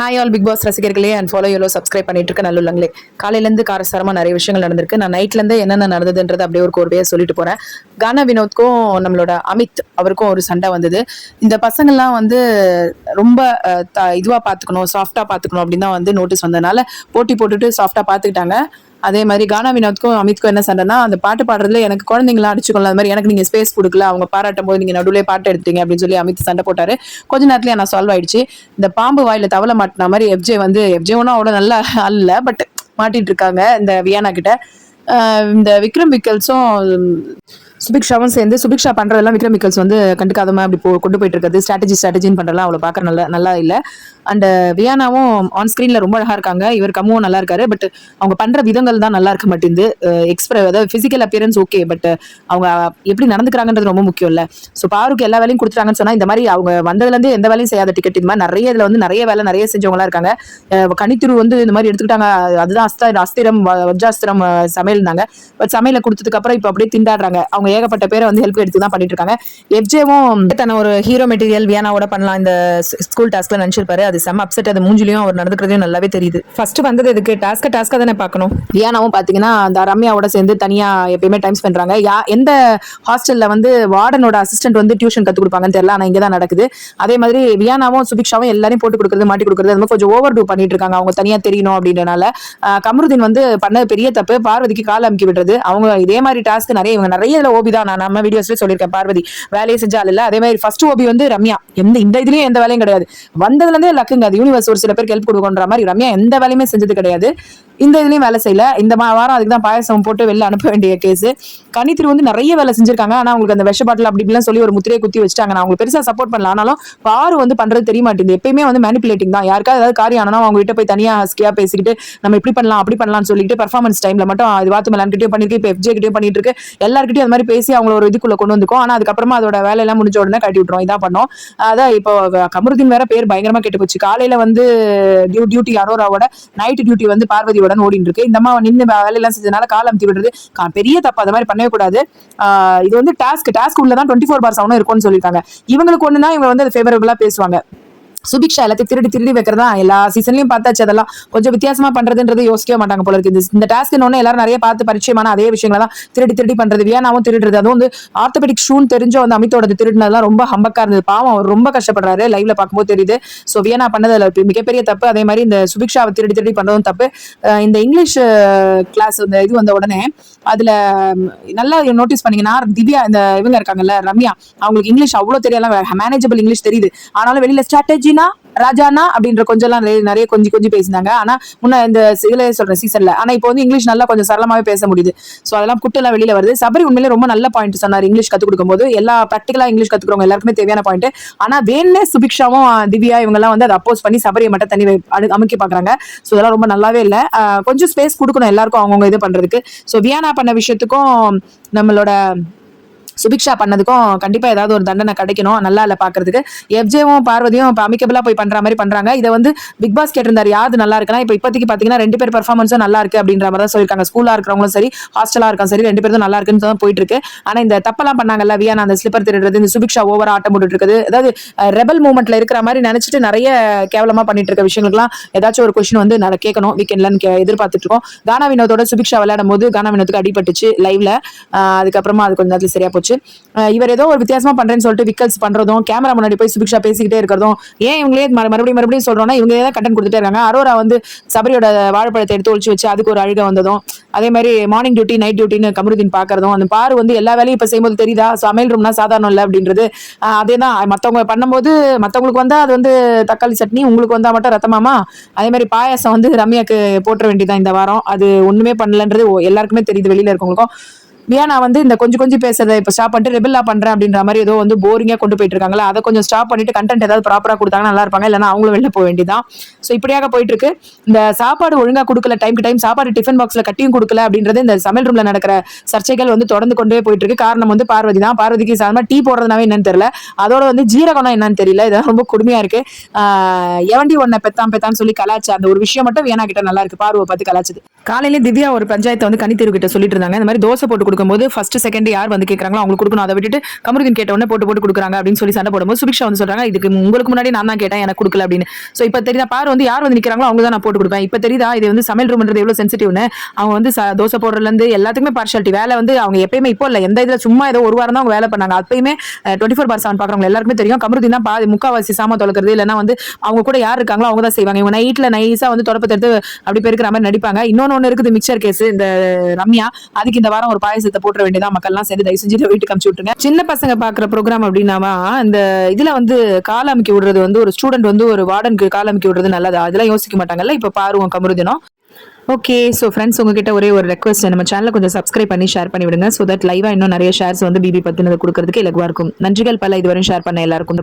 Hi all big pass ரசிகர்களே and follow எவ்வளோ subscribe பண்ணிட்டு இருக்க நல்லுள்ளங்களே. காலையிலேருந்து காரசாரமாக நிறைய விஷயங்கள் நடந்திருக்கு. நான் நைட்லேருந்து என்னென்ன நடந்ததுன்றது அப்படியே ஒரு கோர்வையாக சொல்லிட்டு போகிறேன் கானா வினோத்க்கும் நம்மளோட அமித் அவருக்கும் ஒரு சண்டை வந்தது. இந்த பசங்கள்லாம் வந்து ரொம்ப இதுவாக பார்த்துக்கணும் சாஃப்டாக பார்த்துக்கணும் அப்படின்னு தான் வந்து நோட்டீஸ் வந்ததுனால போட்டி போட்டுட்டு சாஃப்டாக பார்த்துக்கிட்டாங்க அதே மாதிரி கானா வினோத்க்கும் அமித்க்கும் என்ன சண்டைனா அந்த பாட்டு பாடுறதுல எனக்கு குழந்தைங்களாம் அடிச்சுக்கொள்ள அது மாதிரி எனக்கு நீங்க ஸ்பேஸ் கொடுக்கல அவங்க பாராட்டும் போது நீங்க நடுவில் பாட்டு எடுத்தீங்க அப்படின்னு சொல்லி அமித் சண்டை போட்டாரு. கொஞ்ச நேரத்துல நான் சால்வ் ஆயிடுச்சு. இந்த பாம்பு வாயில தவளை மாட்டின மாதிரி எஃப்ஜே வந்து எஃப்ஜே ஒன்றும் அவ்வளோ நல்லா அல்ல பட் மாட்டிட்டு இருக்காங்க இந்த வியானா கிட்ட. இந்த விக்ரம் விக்கல்ஸும் சுபிக்ஷாவும் சேர்ந்து சுபிக்ஷா பண்றதெல்லாம் விக்ரம் விக்கல்ஸ் வந்து கண்டுக்காதம அப்படி போ கொண்டு போயிட்டு இருக்கிறது ஸ்ட்ராட்டஜி ஸ்ட்ராட்டஜின்னு பண்றதெல்லாம் அவ்வளோ பார்க்க நல்லா நல்லா இல்லை. அண்ட் வியானாவும் ஆன் ஸ்க்ரீனில் ரொம்ப அழகா இருக்காங்க. இவர் கம்முவும் நல்லா இருக்காரு. பட் அவங்க பண்ற விதங்கள் தான் நல்லா இருக்க மாட்டேங்குது. எக்ஸ்பிர அதாவது பிசிக்கல் அப்பியரன்ஸ் ஓகே பட் அவங்க எப்படி நடந்துக்கிறாங்கன்றது ரொம்ப முக்கியம் இல்லை. ஸோ பாருக்கு எல்லா வேலையும் கொடுத்துட்டாங்கன்னு சொன்னா இந்த மாதிரி அவங்க வந்ததுலேருந்து எந்த வேலையும் செய்யாத டிக்கெட் இந்த மாதிரி நிறைய இதில் வந்து நிறைய வேலை நிறைய செஞ்சவங்களா இருக்காங்க. கணித்துரு வந்து இந்த மாதிரி எடுத்துக்கிட்டாங்க. அதுதான் அஸ்த அஸ்திரம் வஜ்ராஸ்திரம் சமையல் இருந்தாங்க பட் சமையல கொடுத்ததுக்கு அப்புறம் இப்போ அப்படியே திண்டாடுறாங்க. அவங்க ஏகப்பட்ட பேரை வந்து ஹெல்ப் எடுத்து தான் பண்ணிட்டு இருக்காங்க எஃப்ஜேவும் தன்னை ஒரு ஹீரோ மெட்டீரியல் வியானாவோட பண்ணலாம். இந்த ஸ்கூல் டாஸ்க்ல நினைச்சிருப்பாரு. அது செம்ம அப்செட் அது மூஞ்சிலையும் அவர் நடந்துக்கிறதையும் நல்லாவே தெரியுது. ஃபர்ஸ்ட் வந்தது இதுக்கு டாஸ்க டாஸ்கா தானே பார்க்கணும். வியானாவும் பாத்தீங்கன்னா அந்த ரம்யாவோட சேர்ந்து தனியா எப்பயுமே டைம் ஸ்பெண்ட் பண்றாங்க. யா எந்த ஹாஸ்டல்ல வந்து வார்டனோட அசிஸ்டன்ட் வந்து டியூஷன் கத்து கொடுப்பாங்கன்னு தெரியல. ஆனா இங்கே தான் நடக்குது. அதே மாதிரி வியானாவும் சுபிக்ஷாவும் எல்லாரையும் போட்டு கொடுக்கறது மாட்டி கொடுக்கறது அது மாதிரி கொஞ்சம் ஓவர் டூ பண்ணிட்டு இருக்காங்க. அவங்க தனியா தெரியணும் அப்படின்றனால. கமருதீன் வந்து பண்ண பெரிய தப்பு. பார்வதிக்கு கால் அமுக்கி விடுறது. அவங்க இதே மாதிரி டாஸ்க் நிறைய இவங்க நிறைய இதுல ஓபி தான். நான் நம்ம வீடியோஸ்ல சொல்லியிருக்கேன் பார்வதி. வேலையை செஞ்சால் இல்ல. அதே மாதிரி ஃபர்ஸ்ட் ஓபி வந்து ரம்யா. எந்த இந்த இதுலயும் எந்த வேலையும் கிடையாது. வந்ததுல இருந்தே லக்குங்க. அது யூனிவர்ஸ் ஒரு சில பேருக்கு ஹெல்ப் கொடுக்குன்ற மாதிரி ரம்யா எந்த வேலையுமே செஞ்சது கிடையாது. இந்த இதுலயும் வேலை செய்யல. இந்த மா- வாரம் அதுக்கு தான் பாயசம் போட்டு வெளில அனுப்ப வேண்டிய கேஸ் கனித்திரு வந்து நிறைய வேலை செஞ்சிருக்காங்க. ஆனா அவங்களுக்கு அந்த விஷ பாட்டில் அப்படி இப்படிலாம் சொல்லி ஒரு முத்திரையை குத்தி வச்சிட்டாங்க. நான் அவங்களுக்கு பெருசா சப்போர்ட் பண்ணல. ஆனாலும் பாரு வந்து பண்றது தெரிய மாட்டேங்குது. எப்பயுமே வந்து மேனிப்புலேட்டிங் தான். யாருக்காவது ஏதாவது காரியம் ஆனா அவங்க கிட்ட போய் தனியா ஹஸ்கியா பேசிக்கிட்டு நம்ம இப்படி பண்ணலாம் அப்படி பண்ணலாம்னு சொல்லிட்டு பர்ஃபார்மன்ஸ் டைம்ல மட்டும் அது வாத்து மேலான்கிட்டயும் பண்ணிருக்கு இப்போ எஃப்ஜே கிட்டயும் பண்ணிட்டு இருக்கு எல்லாருக்கிட்டையும் அது மாதிரி பேசி அவங்கள ஒரு இதுக்குள்ள கொண்டு வந்துக்கும். ஆனா அதுக்கப்புறமா அதோட வேலையெல்லாம் முடிஞ்ச உடனே கட்டி விட்டுரும். இதான் பண்ணோம். அதான் இப்போ கமருதீன் வேற பேர் பயங்கரமா கெட்டு போச்சு. காலையில வந்து டியூட்டி அரோராவோட நைட் டியூட்டி வந்து பார்வதியோட ஓடிட்டு இருக்கு இந்த அம்மா நின்று வேலையெல்லாம் செஞ்சதுனால கால் அமுத்தி விடுறது. பெரிய தப்பு. அந்த மாதிரி பண்ணவே கூடாது. இது வந்து டாஸ்க் டாஸ்க் உள்ளதான் டுவெண்ட்டி ஃபோர் பார் செவனும் இருக்கும்னு சொல்லியிருக்காங்க. இவங்களுக்கு தான் இவங்க வந்து அது ஃபேவரபுளாக பேசுவாங்க. சுபிக்ஷா எல்லாத்தையும் திருடி திருடி வைக்கிறதா எல்லா சீசன்லயும் பார்த்தாச்சு. அதெல்லாம் கொஞ்சம் வித்தியாசமா பண்றதுன்றது யோசிக்கவே மாட்டாங்க போல இருக்கு இந்த- டாஸ்க் ஒன்று எல்லாரும் நிறைய பார்த்து பரிச்சயமான அதே விஷயங்களை தான் திருடி திருடி பண்றது. வியானாவும் திருடுறது. அதுவும் வந்து ஆர்த்தோபெடிக் ஷூன் தெரிஞ்ச வந்து அமித்தோட திருடினதுலாம் ரொம்ப ஹம்பக்கா இருந்தது. பாவம் அவர் ரொம்ப கஷ்டப்படுறாரு. லைவ்ல பார்க்கும்போது தெரியுது. ஸோ வியானா பண்ணது அதுல மிகப்பெரிய தப்பு. அதே மாதிரி இந்த சுபிக்ஷாவை திருடி திருடி பண்றதும் தப்பு. இந்த இங்கிலீஷ் கிளாஸ் இந்த இது வந்த உடனே அதுல நல்லா நோட்டீஸ் பண்ணீங்கன்னா திவ்யா இந்த இவங்க இருக்காங்கல்ல ரம்யா. அவங்களுக்கு இங்கிலீஷ் அவ்வளவு தெரியல மேனேஜபிள் இங்கிலீஷ் தெரியுது. ஆனாலும் வெளியில ஸ்ட்ராட்டஜினா ராஜானா அப்படின்ற கொஞ்சம்லாம் நிறைய நிறைய கொஞ்சம் கொஞ்சம் பேசினாங்க. ஆனா முன்ன இந்த இதுல சொல்றேன் சீசன்ல ஆனா இப்போ வந்து இங்கிலீஷ் நல்லா கொஞ்சம் சரளமாவே பேச முடியுது. சோ அதெல்லாம் குட்டெல்லாம் வெளியில வருது. சபரி உண்மையிலே ரொம்ப நல்ல பாயிண்ட் சொன்னார். இங்கிலீஷ் கத்துக் கொடுக்கும்போது எல்லா ப்ராக்டிகலா இங்கிலீஷ் கத்துக்கிறவங்க எல்லாருக்குமே தேவையான பாயிண்ட் ஆனா வேணே சுபிக்ஷாவும் திவ்யா இவங்க எல்லாம் வந்து அதை அப்போஸ் பண்ணி சபரியை மட்டும் தனி வை- அமைக்க பாக்குறாங்க சோ அதெல்லாம் ரொம்ப நல்லாவே இல்ல. கொஞ்சம் ஸ்பேஸ் கொடுக்கணும் எல்லாருக்கும் அவங்கவுங்க இது பண்றதுக்கு. சோ வியானா பண்ண விஷயத்துக்கும் நம்மளோட சுபிக்ஷா பண்ணதுக்கும் கண்டிப்பா ஏதாவது ஒரு தண்டனை கிடைக்கணும். நல்லா இல்ல பாக்குறதுக்கு. எஃப்ஜேவும் பார்வதியும் இப்போ அமிக்கபிளா போய் பண்ற மாதிரி பண்றாங்க. இதை வந்து பிக் பாஸ் கேட்டிருந்தாரு யாரு நல்லா இருக்கலாம்? இப்போ இப்போதைக்கு பாத்தீங்கன்னா ரெண்டு பேர் பர்ஃபார்மன்ஸும் நல்லா இருக்கு அப்படின்ற மாதிரி தான் சொல்லியிருக்காங்க. ஸ்கூலா இருக்கிறவங்களும் சரி ஹாஸ்டலா இருக்கும் சரி ரெண்டு பேரும் நல்லா இருக்குன்னு தான் போயிட்டு இருக்கு. ஆனா இந்த தப்பெல்லாம் பண்ணாங்கல்ல வியான் அந்த ஸ்லிப்பர் திருடுறது இந்த சுபிக்ஷா ஓவர் ஆட்டம் போட்டுட்டு இருக்குது. அதாவது ரெபல் மூமெண்ட்ல இருக்கிற மாதிரி நினைச்சிட்டு நிறைய கேவலமா பண்ணிட்டு இருக்க விஷயங்களுக்குலாம் ஏதாச்சும் ஒரு கொஸ்டின் வந்து நான் கேட்கணும். வீக்கெண்ட்லன்னு எதிர்பார்த்துட்டு இருக்கோம். கானா வினோதோட சுபிக்ஷா விளையாடும் போது கானா வினோத்துக்கு அடிபட்டுச்சு லைவ்ல அதுக்கப்புறமா அது கொஞ்ச நேரத்தில் சரியா போச்சு. போச்சு. இவர் ஏதோ ஒரு வித்தியாசமா பண்றேன்னு சொல்லிட்டு விக்கல்ஸ் பண்றதும் கேமரா முன்னாடி போய் சுபிக்ஷா பேசிக்கிட்டே இருக்கிறதும் ஏன் இவங்களே மறு- மறுபடியும் மறுபடியும் சொல்றோம்னா இவங்களே தான் கட்டன் கொடுத்துட்டே இருக்காங்க. அரோரா வந்து சபரியோட வாழைப்பழத்தை எடுத்து ஒழிச்சு வச்சு அதுக்கு ஒரு அழுக வந்ததும் அதே மாதிரி மார்னிங் டியூட்டி நைட் டியூட்டின்னு கமருதீன் பாக்குறதும் அந்த பாரு வந்து எல்லா வேலையும் இப்ப செய்யும்போது தெரியுதா? சமையல் ரூம்னா சாதாரணம் இல்லை அப்படின்றது. அதே அதேதான் மத்தவங்க பண்ணும்போது மத்தவங்களுக்கு வந்தா அது வந்து தக்காளி சட்னி உங்களுக்கு வந்தா மட்டும் ரத்தமாமா? அதே மாதிரி பாயாசம் வந்து ரம்யாக்கு போட்டுற வேண்டியதான் இந்த வாரம். அது ஒண்ணுமே பண்ணலன்றது எல்லாருக்குமே தெரியுது வெளியில இருக்கவங்களுக்கும். ஏன் நான் வந்து இந்த கொஞ்சம் கொஞ்சம் பேசுறதை இப்போ ஸ்டாப் பண்ணிட்டு ரெபில்லா பண்றேன் அப்படின்ற மாதிரி ஏதோ வந்து போரிங்கா கொண்டு போயிட்டு இருக்காங்களா அதை கொஞ்சம் ஸ்டாப் பண்ணிட்டு கண்டென்ட் ஏதாவது ப்ராப்பரா கொடுத்தாங்கன்னா நல்லா இருப்பாங்க. இல்லைன்னா அவங்களும் வெளில போக வேண்டியதான் ஸோ இப்படியாக போயிட்டு இருக்கு இந்த சாப்பாடு ஒழுங்கா கொடுக்கல டைம்க்கு டைம் சாப்பாடு டிஃபன் பாக்ஸ்ல கட்டியும் கொடுக்கல அப்படின்றது இந்த சமையல் ரூம்ல நடக்கிற சர்ச்சைகள் வந்து தொடர்ந்து கொண்டே போயிட்டு இருக்கு காரணம் வந்து பார்வதி தான். பார்வதிக்கு சாதமா டீ போடுறதுனாவே என்னன்னு தெரியல. அதோட வந்து ஜீரகம்னா என்னன்னு தெரியல. இதெல்லாம் ரொம்ப கொடுமையா இருக்கு. எவண்டி ஒன்ன பெத்தான் பெத்தான் சொல்லி கலாச்சு அந்த ஒரு விஷயம் மட்டும் வேணா கிட்ட நல்லா இருக்கு. பார்வை பார்த்து கலாச்சது காலையில திவ்யா ஒரு பஞ்சாயத்தை வந்து கனித்தீர்வு கிட்ட சொல்லிட்டு இருந்தாங்க. இந்த மாதிரி தோசை போட்டு கொடுக்க கொடுக்கும்போது ஃபர்ஸ்ட் செகண்ட் யார் வந்து கேட்கறாங்களோ அவங்களுக்கு கொடுக்கணும். அதை விட்டுட்டு கமருகன் கேட்ட உடனே போட்டு போட்டு கொடுக்குறாங்க அப்படின்னு சொல்லி சண்டை போடும்போது சுபிக்ஷா வந்து சொல்றாங்க இதுக்கு உங்களுக்கு முன்னாடி நான் தான் கேட்டேன் எனக்கு கொடுக்கல அப்படின்னு. ஸோ இப்போ தெரியுதா பாரு வந்து யார் வந்து நிற்கிறாங்களோ அவங்க தான் நான் போட்டு கொடுப்பேன். இப்போ தெரியுதா இது வந்து சமையல் ரூம்ன்றது எவ்வளோ சென்சிட்டிவ்னு அவங்க வந்து தோசை போடுறதுலேருந்து எல்லாத்துக்குமே பார்ஷாலிட்டி வேலை வந்து அவங்க எப்பயுமே இப்போ இல்லை எந்த இதில் சும்மா ஏதோ ஒரு வாரம் தான் அவங்க வேலை பண்ணாங்க. அப்பயுமே டுவெண்ட்டி ஃபோர் பார் செவன் பார்க்குறவங்க எல்லாருக்குமே தெரியும். கமருதீன் தான் பாதி முக்காவாசி சாமா தொலைக்கிறது. இல்லைன்னா வந்து அவங்க கூட யார் இருக்காங்களோ அவங்க தான் செய்வாங்க. இவங்க நைட்டில் நைஸாக வந்து தொடப்பத்தை எடுத்து அப்படி பெருக்கிற மாதிரி நடிப்பாங்க. இன்னொன்று ஒன்று இருக்குது மிக்சர் கேஸ் இந்த ரம்யா. அதுக்கு இந்த வாரம் ஒரு பாயசம் பாயசத்தை போட்டுற வேண்டியதான் மக்கள்லாம் சேர்ந்து தயவு செஞ்சு வீட்டுக்கு அமுச்சு விட்டுருங்க. சின்ன பசங்க பாக்குற ப்ரோக்ராம் அப்படின்னாவா இந்த இதில் வந்து கால் அமுக்கி விடுறது வந்து ஒரு ஸ்டூடெண்ட் வந்து ஒரு வார்டனுக்கு கால் அமுக்கி விடுறது நல்லதா? அதெல்லாம் யோசிக்க மாட்டாங்கல்ல? இப்போ பாருவோம் கமருதினம். ஓகே ஸோ ஃப்ரெண்ட்ஸ் உங்ககிட்ட ஒரே ஒரு ரெக்வஸ்ட் நம்ம சேனலை கொஞ்சம் சப்ஸ்கிரைப் பண்ணி ஷேர் பண்ணி விடுங்க ஸோ தட் லைவாக இன்னும் நிறைய ஷேர்ஸ் வந்து பிபி பற்றினது கொடுக்கறதுக்கு இலகுவாக இருக்கும். நன்றிகள் பல இதுவரையும் ஷேர் பண்ண எல்லாருக்கும்.